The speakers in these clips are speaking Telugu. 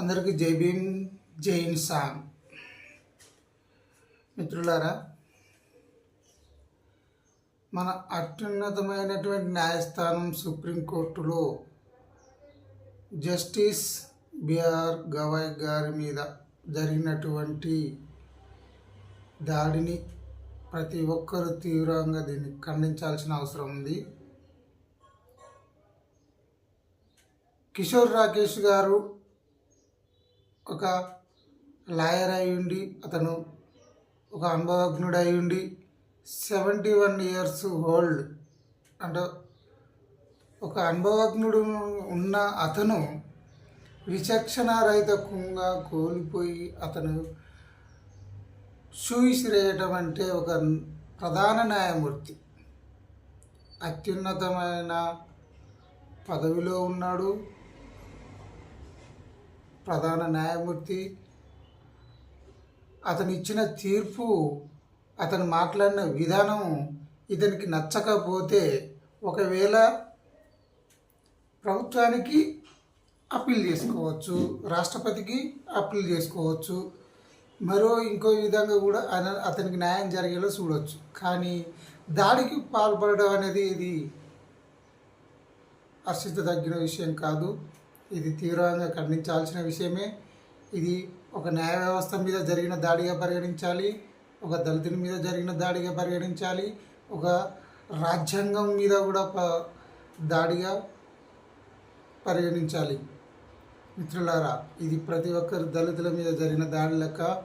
అందరికీ జై భీమ్ జై ఇన్సాన్ మిత్రులారా మన అత్యున్నతమైనటువంటి న్యాయస్థానం సుప్రీంకోర్టులో జస్టిస్ బిఆర్ గవాయ్ గారి మీద జరిగినటువంటి దాడిని ప్రతి ఒక్కరూ తీవ్రంగా దీన్ని ఖండించాల్సిన అవసరం ఉంది. కిషోర్ రాకేష్ గారు ఒక లాయర్ అయి ఉండి అతను ఒక అనుభవజ్ఞుడు అయి ఉండి సెవెంటీ వన్ ఇయర్స్ ఓల్డ్. అంటే ఒక అనుభవజ్ఞుడు ఉన్న అతను విచక్షణారహితంగా కోల్పోయి అతను షూ అంటే ఒక ప్రధాన న్యాయమూర్తి. అత్యున్నతమైన పదవిలో ఉన్నాడు. ప్రధాన న్యాయమూర్తి. అతను ఇచ్చిన తీర్పు అతను మాట్లాడిన విధానం ఇతనికి నచ్చకపోతే ఒకవేళ ప్రభుత్వానికి అప్పీల్ చేసుకోవచ్చు రాష్ట్రపతికి అప్పీల్ చేసుకోవచ్చు. మరో ఇంకో విధంగా కూడా అన- అతనికి న్యాయం జరిగేలా చూడవచ్చు కానీ దాడికి పాల్పడడం అనేది ఇది హర్షించదగిన విషయం కాదు. ఇది తీవ్రంగా ఖండించాల్సిన విషయమే. ఇది ఒక న్యాయ వ్యవస్థ మీద జరిగిన దాడిగా పరిగణించాలి ఒక దళితుని మీద జరిగిన దాడిగా పరిగణించాలి ఒక రాజ్యాంగం మీద కూడా ప- దాడిగా పరిగణించాలి. మిత్రులారా ఇది ప్రతి ఒక్కరు దళితుల మీద జరిగిన దాడి లెక్క.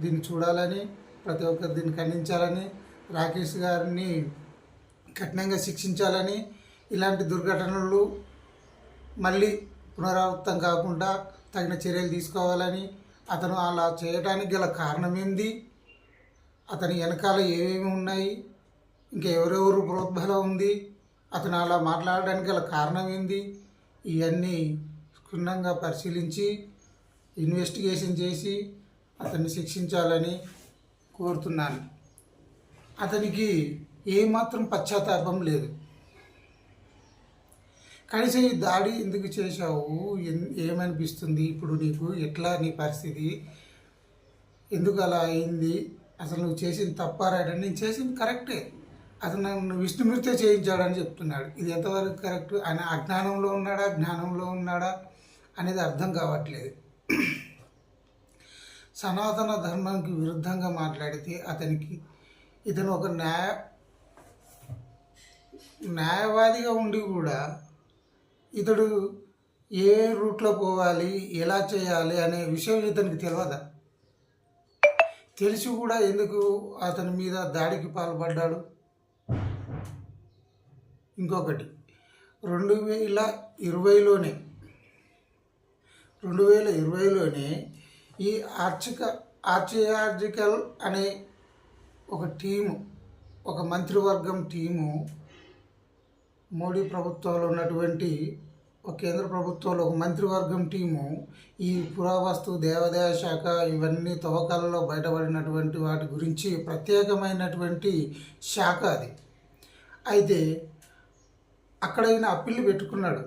దీన్ని చూడాలని ప్రతి ఒక్కరు దీన్ని ఖండించాలని రాకేష్ గారిని కఠినంగా శిక్షించాలని ఇలాంటి దుర్ఘటనలు మళ్ళీ పునరావృతం కాకుండా తగిన చర్యలు తీసుకోవాలని అతను అలా చేయడానికి గల కారణం ఏంది అతని వెనకాల ఏమేమి ఉన్నాయి? ఇంకా ఎవరెవరు ప్రోద్బలం ఉంది? అతను అలా మాట్లాడడానికి గల కారణం ఏంది ఇవన్నీ క్షుణ్ణంగా పరిశీలించి ఇన్వెస్టిగేషన్ చేసి అతన్ని శిక్షించాలని కోరుతున్నాను. అతనికి ఏమాత్రం పశ్చాత్తాపం లేదు. కనీసం ఈ దాడి ఎందుకు చేశావు? ఎన్- ఏమనిపిస్తుంది? ఇప్పుడు నీకు ఎట్లా నీ పరిస్థితి? ఎందుకు అలా అయింది? అసలు నువ్వు చేసింది తప్ప రైట్ అని నేను చేసింది కరెక్టే. అతను నన్ను విష్ణుమూర్తే చేయించాడని చెప్తున్నాడు. ఇది ఎంతవరకు కరెక్ట్? ఆయన అజ్ఞానంలో ఉన్నాడా? జ్ఞానంలో ఉన్నాడా? అనేది అర్థం కావట్లేదు. సనాతన ధర్మానికి విరుద్ధంగా మాట్లాడితే అతనికి ఇతను ఒక న్యాయ న్యాయవాదిగా ఉండి కూడా ఇతడు ఏ రూట్లో పోవాలి ఎలా చేయాలి అనే విషయం ఇతనికి తెలియదా తెలిసి కూడా ఎందుకు అతని మీద దాడికి పాల్పడ్డాడు? ఇంకొకటి రెండు వేల ఇరవైలోనే రెండు వేల ఇరవైలోనే ఈ ఆర్చిక ఆర్చియార్జికల్ అనే ఒక టీము ఒక మంత్రివర్గం టీము మోడీ ప్రభుత్వంలో ఉన్నటువంటి ఒక కేంద్ర ప్రభుత్వంలో ఒక మంత్రివర్గం టీము ఈ పురావస్తు దేవాదాయ శాఖ ఇవన్నీ తవ్వకాలలో బయటపడినటువంటి వాటి గురించి ప్రత్యేకమైనటువంటి శాఖ అది. అయితే అక్కడ ఈయన అప్పీల్ పెట్టుకున్నాడు.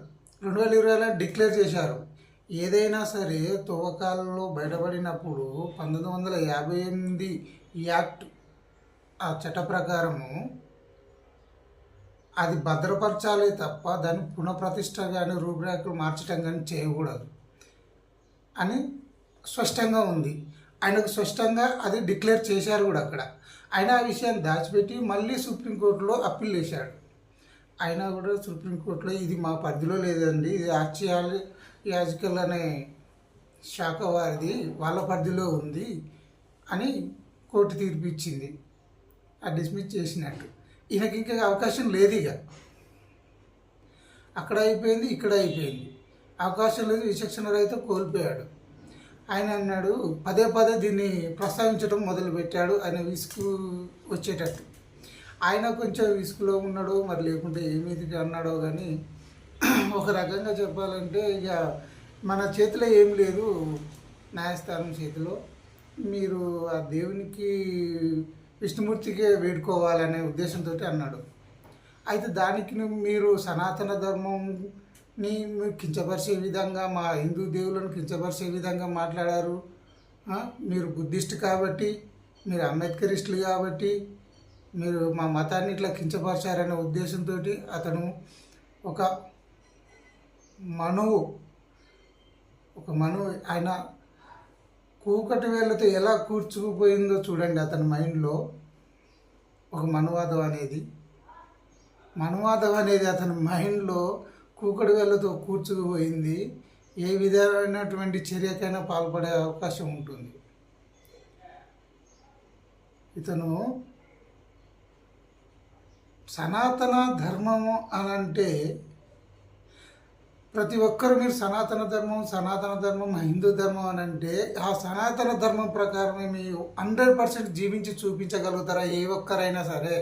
రెండు వేల ఇరవైలో డిక్లేర్ చేశారు. ఏదైనా సరే తవ్వకాలలో బయటపడినప్పుడు పంతొమ్మిది వందల యాభై ఎనిమిది యాక్ట్ ఆ చట్ట ప్రకారము అది భద్రపరచాలి తప్ప దాన్ని పునఃప్రతిష్ట కానీ రూపురేఖలు మార్చడం కానీ చేయకూడదు అని స్పష్టంగా ఉంది. ఆయనకు స్పష్టంగా అది డిక్లేర్ చేశారు కూడా అక్కడ. ఆయన ఆ విషయాన్ని దాచిపెట్టి మళ్ళీ సుప్రీంకోర్టులో అప్పీల్ చేశాడు. అయినా కూడా సుప్రీంకోర్టులో ఇది మా పరిధిలో లేదండి ఇది ఆర్చియాల్ యాజికల్ అనే శాఖ వారిది వాళ్ళ పరిధిలో ఉంది అని కోర్టు తీర్పు ఇచ్చింది. ఆ డిస్మిస్ చేసినట్టు. ఈయనకి ఇంకా అవకాశం లేదు ఇక అక్కడ అయిపోయింది ఇక్కడ అయిపోయింది. అవకాశం లేదు విచక్షణ రైతు కోల్పోయాడు. ఆయన అన్నాడు పదే పదే దీన్ని ప్రస్తావించడం మొదలుపెట్టాడు ఆయన విసుగు వచ్చేటట్టు. ఆయన కొంచెం విసుగులో ఉన్నాడో మరి లేకుంటే ఏమిది అన్నాడో కానీ ఒక రకంగా చెప్పాలంటే ఇక మన చేతిలో ఏం లేదు న్యాయస్థానం చేతిలో. మీరు ఆ దేవునికి విష్ణుమూర్తికే వేడుకోవాలనే ఉద్దేశంతో అన్నాడు. అయితే దానికి మీరు సనాతన ధర్మంని మీరు కించపరిచే విధంగా మా హిందూ దేవులను కించపరిచే విధంగా మాట్లాడారు. మీరు బుద్ధిస్ట్ కాబట్టి మీరు అంబేద్కరిస్టులు కాబట్టి మీరు మా మతాన్ని ఇట్లా కించపరిచారనే ఉద్దేశంతో అతను ఒక మనువు ఒక మనువు ఆయన కూకటి వేళ్ళతో ఎలా కూర్చుకుపోయిందో చూడండి అతని మైండ్లో ఒక మనువాదం అనేది. మనువాదం అనేది అతని మైండ్లో కూకటి వేళ్ళతో కూర్చుకుపోయింది. ఏ విధమైనటువంటి చర్యకైనా పాల్పడే అవకాశం ఉంటుంది. ఇతను సనాతన ధర్మము అని అంటే ప్రతి ఒక్కరు మీరు సనాతన ధర్మం సనాతన ధర్మం హిందూ ధర్మం అని అంటే ఆ సనాతన ధర్మం ప్రకారమే మీరు హండ్రెడ్ పర్సెంట్ జీవించి చూపించగలుగుతారా? ఏ ఒక్కరైనా సరే.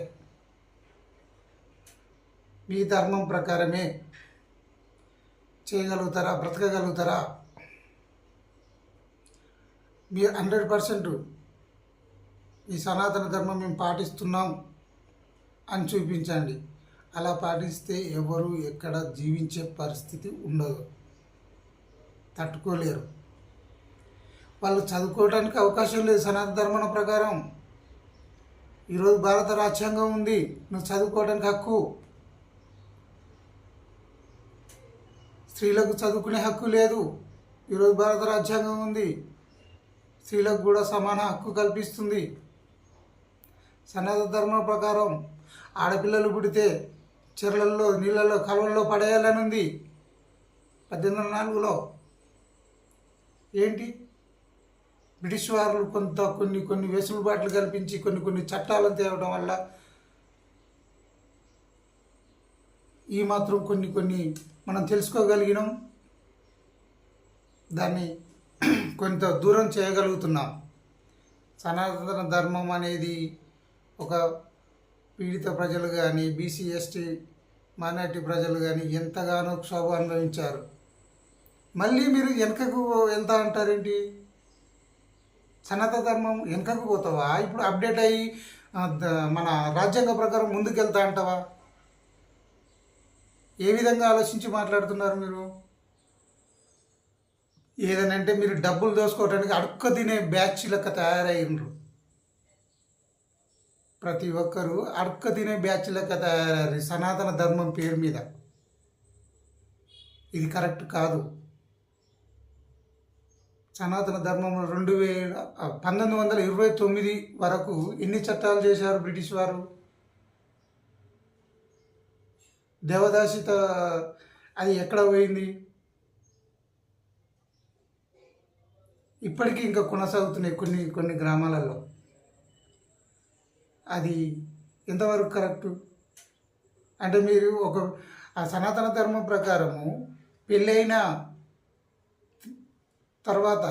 మీ ధర్మం ప్రకారమే చేయగలుగుతారా? బ్రతకగలుగుతారా? మీరు హండ్రెడ్ పర్సెంట్ ఈ సనాతన ధర్మం మేము పాటిస్తున్నాం అని చూపించండి. అలా పాటిస్తే ఎవరు ఎక్కడ జీవించే పరిస్థితి ఉండదు. తట్టుకోలేరు. వాళ్ళు చదువుకోవడానికి అవకాశం లేదు. సనాతన ధర్మం ప్రకారం. ఈరోజు భారత రాజ్యాంగం ఉంది. నువ్వు చదువుకోవడానికి హక్కు. స్త్రీలకు చదువుకునే హక్కు లేదు. ఈరోజు భారత రాజ్యాంగం ఉంది. స్త్రీలకు కూడా సమాన హక్కు కల్పిస్తుంది. సనాతన ధర్మం ప్రకారం ఆడపిల్లలు పుడితే చెర్లల్లో నీళ్ళల్లో కలవల్లో పడేయాలని ఉంది పద్దెనిమిది వందల నాలుగులో. ఏంటి? బ్రిటిష్ వారు కొంత కొన్ని కొన్ని వెసులుబాట్లు కల్పించి కొన్ని కొన్ని చట్టాలను తేవడం వల్ల ఈ మాత్రం కొన్ని కొన్ని మనం తెలుసుకోగలిగినాం. దాన్ని కొంత దూరం చేయగలుగుతున్నాం. సనాతన ధర్మం అనేది ఒక పీడిత ప్రజలు కానీ బీసీ ఎస్టీ మైనార్టీ ప్రజలు కానీ ఎంతగానో క్షోభ అనుభవించారు. మళ్ళీ మీరు వెనకకు వెళ్తా అంటారేంటి? సనాతన ధర్మం వెనకకు పోతావా? ఇప్పుడు అప్డేట్ అయ్యి మన రాజ్యాంగ ప్రకారం ముందుకు వెళ్తా అంటావా? ఏ విధంగా ఆలోచించి మాట్లాడుతున్నారు మీరు? ఏదనంటే మీరు డబ్బులు దోసుకోవడానికి అడుక్క తినే బ్యాచ్ లెక్క తయారయ్యిండ్రు. ప్రతి ఒక్కరూ అడుక్క తినే బ్యాచ్ కదా సనాతన ధర్మం పేరు మీద. ఇది కరెక్ట్ కాదు. సనాతన ధర్మం రెండు వేల పంతొమ్మిది వందల ఇరవై తొమ్మిది వరకు ఎన్ని చట్టాలు చేశారు బ్రిటిష్ వారు? దేవదాసిత అది ఎక్కడ పోయింది? ఇప్పటికీ ఇంకా కొనసాగుతున్నాయి కొన్ని కొన్ని గ్రామాలలో. అది ఎంతవరకు కరెక్టు? అంటే మీరు ఒక ఆ సనాతన ధర్మం ప్రకారము పెళ్ళైన తర్వాత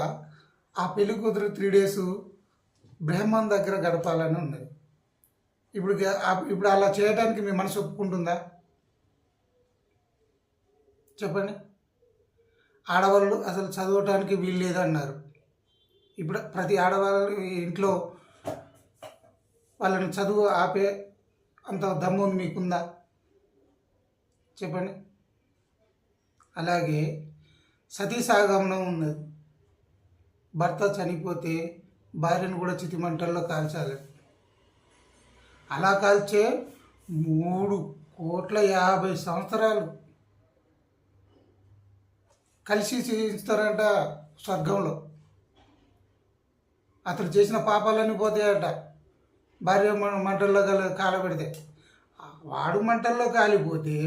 ఆ పెళ్ళి కూతురు త్రీ డేస్ బ్రహ్మం దగ్గర గడపాలని ఉంది ఇప్పుడు ఇప్పుడు అలా చేయడానికి మీ మనసు ఒప్పుకుంటుందా? చెప్పండి. ఆడవాళ్ళు అసలు చదవటానికి వీలు లేదన్నారు ఇప్పుడు ప్రతి ఆడవాళ్ళు ఇంట్లో వాళ్ళని చదువు ఆపే అంత దమ్ము మీకుందా? చెప్పండి. అలాగే సతీసాగమనం ఉన్నది. భర్త చనిపోతే భార్యను కూడా చితిమంటల్లో కాల్చాలి. అలా కాల్చే మూడు కోట్ల యాభై సంవత్సరాలు కలిసి చేయిస్తారంట స్వర్గంలో. అతడు చేసిన పాపాలన్నీ పోతాయట. భార్య మంటల్లో కల కాలబెడితే వాడు మంటల్లో కాలిపోతే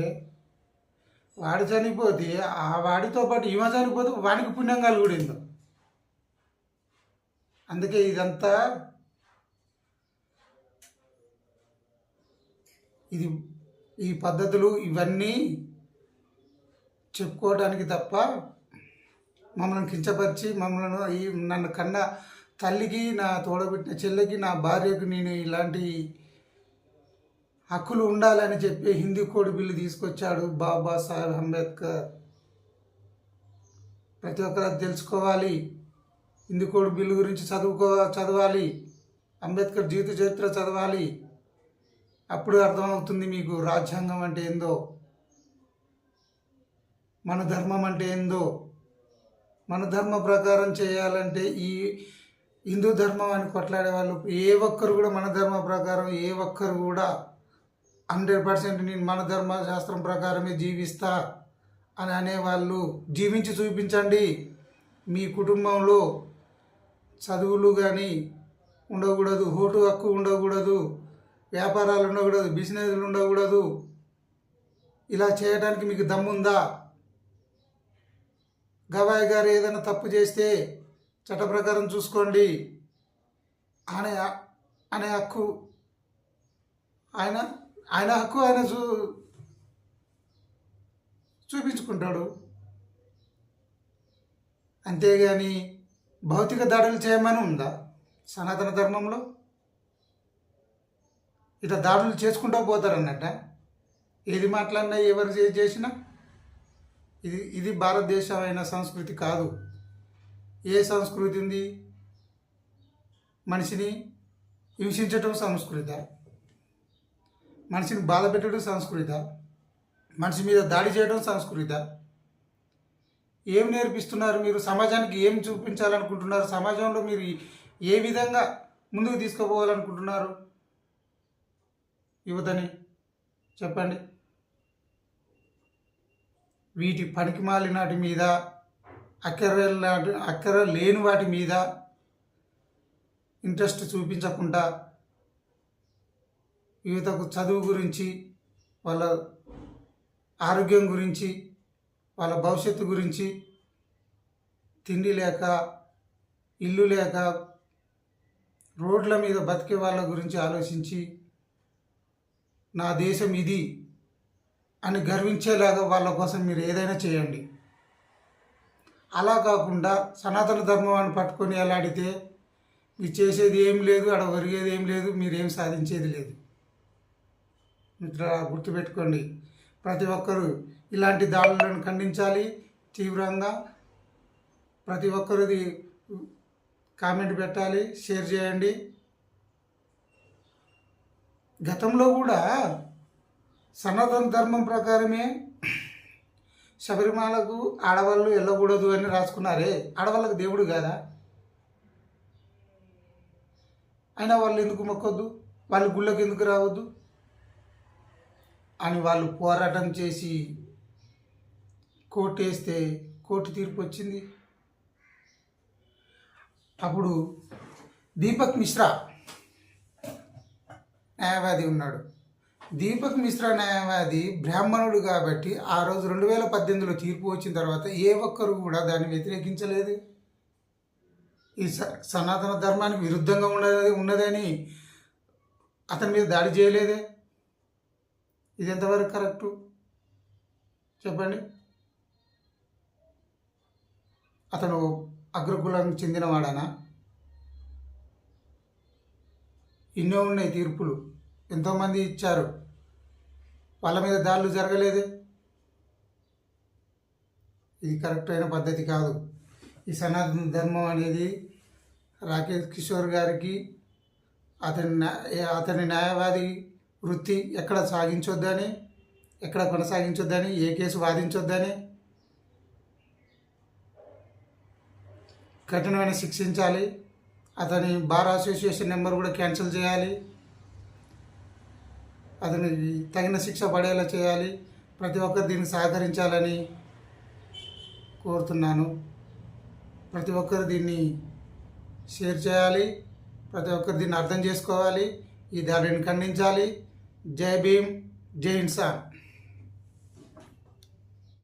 వాడు చనిపోతే ఆ వాడితో పాటు ఈమె చనిపోతే వాడికి పుణ్యం కలుగుడిందో. అందుకే ఇదంతా ఇది ఈ పద్ధతులు ఇవన్నీ చెప్పుకోవడానికి తప్ప మమ్మల్ని కించపరిచి మమ్మల్ని ఈ నన్ను కన్నా తల్లికి నా తోడబెట్టిన చెల్లెకి నా భార్యకు నేను ఇలాంటి హక్కులు ఉండాలని చెప్పి హిందీ కోడ్ బిల్లు తీసుకొచ్చాడు బాబా సాహెబ్ అంబేద్కర్. ప్రతి ఒక్కరు తెలుసుకోవాలి. హిందీ కోడ్ బిల్లు గురించి చదువుకో చదవాలి. అంబేద్కర్ జీవిత చరిత్ర చదవాలి. అప్పుడు అర్థమవుతుంది మీకు రాజ్యాంగం అంటే ఏందో మన ధర్మం అంటే ఏందో మన ధర్మ ప్రకారం చేయాలంటే ఈ హిందూ ధర్మం అని కొట్లాడే వాళ్ళు ఏ ఒక్కరు కూడా మన ధర్మ ప్రకారం ఏ ఒక్కరు కూడా హండ్రెడ్ పర్సెంట్ నేను మన ధర్మ శాస్త్రం ప్రకారమే జీవిస్తా అని అనేవాళ్ళు జీవించి చూపించండి. మీ కుటుంబంలో చదువులు కానీ ఉండకూడదు ఓటు హక్కు ఉండకూడదు వ్యాపారాలు ఉండకూడదు బిజినెస్లు ఉండకూడదు. ఇలా చేయడానికి మీకు దమ్ముందా? గవాయి గారు ఏదైనా తప్పు చేస్తే చట్ట ప్రకారం చూసుకోండి అనే అనే హక్కు. ఆయన ఆయన హక్కు ఆయన చూ చూపించుకుంటాడు. అంతేగాని భౌతిక దాడులు చేయమని ఉందా? సనాతన ధర్మంలో? ఇట్లా దాడులు చేసుకుంటూ పోతారన్నట్ట? ఏది మాట్లాడినా ఎవరు చే- చేసినా? ఇది ఇది భారతదేశమైన సంస్కృతి కాదు. ఏ సంస్కృతి ఉంది మనిషిని హింసించటం సంస్కృత. మనిషిని బాధ పెట్టడం సంస్కృత. మనిషి మీద దాడి చేయడం సంస్కృత. ఏం నేర్పిస్తున్నారు మీరు? సమాజానికి ఏం చూపించాలనుకుంటున్నారు? సమాజంలో మీరు ఏ విధంగా ముందుకు తీసుకుపోవాలనుకుంటున్నారు? యువతని చెప్పండి. వీటి పనికి మాలినాటి మీద అక్కర లాంటి అక్కర లేని వాటి మీద ఇంట్రెస్ట్ చూపించకుండా యువతకు చదువు గురించి వాళ్ళ ఆరోగ్యం గురించి వాళ్ళ భవిష్యత్తు గురించి తిండి లేక ఇల్లు లేక రోడ్ల మీద బతికే వాళ్ళ గురించి ఆలోచించి నా దేశం ఇది అని గర్వించేలాగా వాళ్ళ కోసం మీరు ఏదైనా చేయండి. అలా కాకుండా సనాతన ధర్మాన్ని పట్టుకొని ఎలాడితే మీరు చేసేది ఏం లేదు అక్కడ ఒరిగేది ఏం లేదు మీరేం సాధించేది లేదు. మిత్ర గుర్తుపెట్టుకోండి ప్రతి ఒక్కరూ ఇలాంటి దాడులను ఖండించాలి తీవ్రంగా. ప్రతి ఒక్కరిది కామెంట్ పెట్టాలి షేర్ చేయండి. గతంలో కూడా సనాతన ధర్మం ప్రకారమే శబరిమలకు ఆడవాళ్ళు వెళ్ళకూడదు అని రాసుకున్నారే ఆడవాళ్ళకి దేవుడు కాదా? అయినా వాళ్ళు ఎందుకు మొక్కొద్దు? వాళ్ళు గుళ్ళకి ఎందుకు రావద్దు? అని వాళ్ళు పోరాటం చేసి కోర్టు వేస్తే కోర్టు తీర్పు వచ్చింది. అప్పుడు దీపక్ మిశ్రా న్యాయవాది ఉన్నాడు. దీపక్ మిశ్రా న్యాయవాది బ్రాహ్మణుడు కాబట్టి ఆ రోజు రెండు వేల పద్దెనిమిదిలో తీర్పు వచ్చిన తర్వాత ఏ ఒక్కరు కూడా దాన్ని వ్యతిరేకించలేదు. ఈ స- సనాతన ధర్మానికి విరుద్ధంగా ఉన్నది ఉన్నదని అతని మీద దాడి చేయలేదే? ఇది ఎంతవరకు కరెక్టు? చెప్పండి. అతను అగ్రకులానికి చెందినవాడనా? ఎన్నో ఉన్నాయి తీర్పులు. ఎంతోమంది ఇచ్చారు. వాళ్ళ మీద దాడులు జరగలేదే. ఇది కరెక్ట్ అయిన పద్ధతి కాదు. ఈ సనాతన ధర్మం అనేది రాకేష్ కిషోర్ గారికి అతని అతని న్యాయవాది వృత్తి ఎక్కడ సాగించొద్దని ఎక్కడ కొనసాగించొద్దని ఏ కేసు వాదించొద్దని కఠినమైన శిక్షించాలి. అతని బార్ అసోసియేషన్ నెంబర్ కూడా క్యాన్సిల్ చేయాలి. అతను తగిన శిక్ష పడేలా చేయాలి. ప్రతి ఒక్కరు దీన్ని సహకరించాలని కోరుతున్నాను. ప్రతి ఒక్కరు దీన్ని షేర్ చేయాలి. ప్రతి ఒక్కరు దీన్ని అర్థం చేసుకోవాలి. ఈ దాడిని ఖండించాలి. జై భీమ్ జై ఇన్సాన్.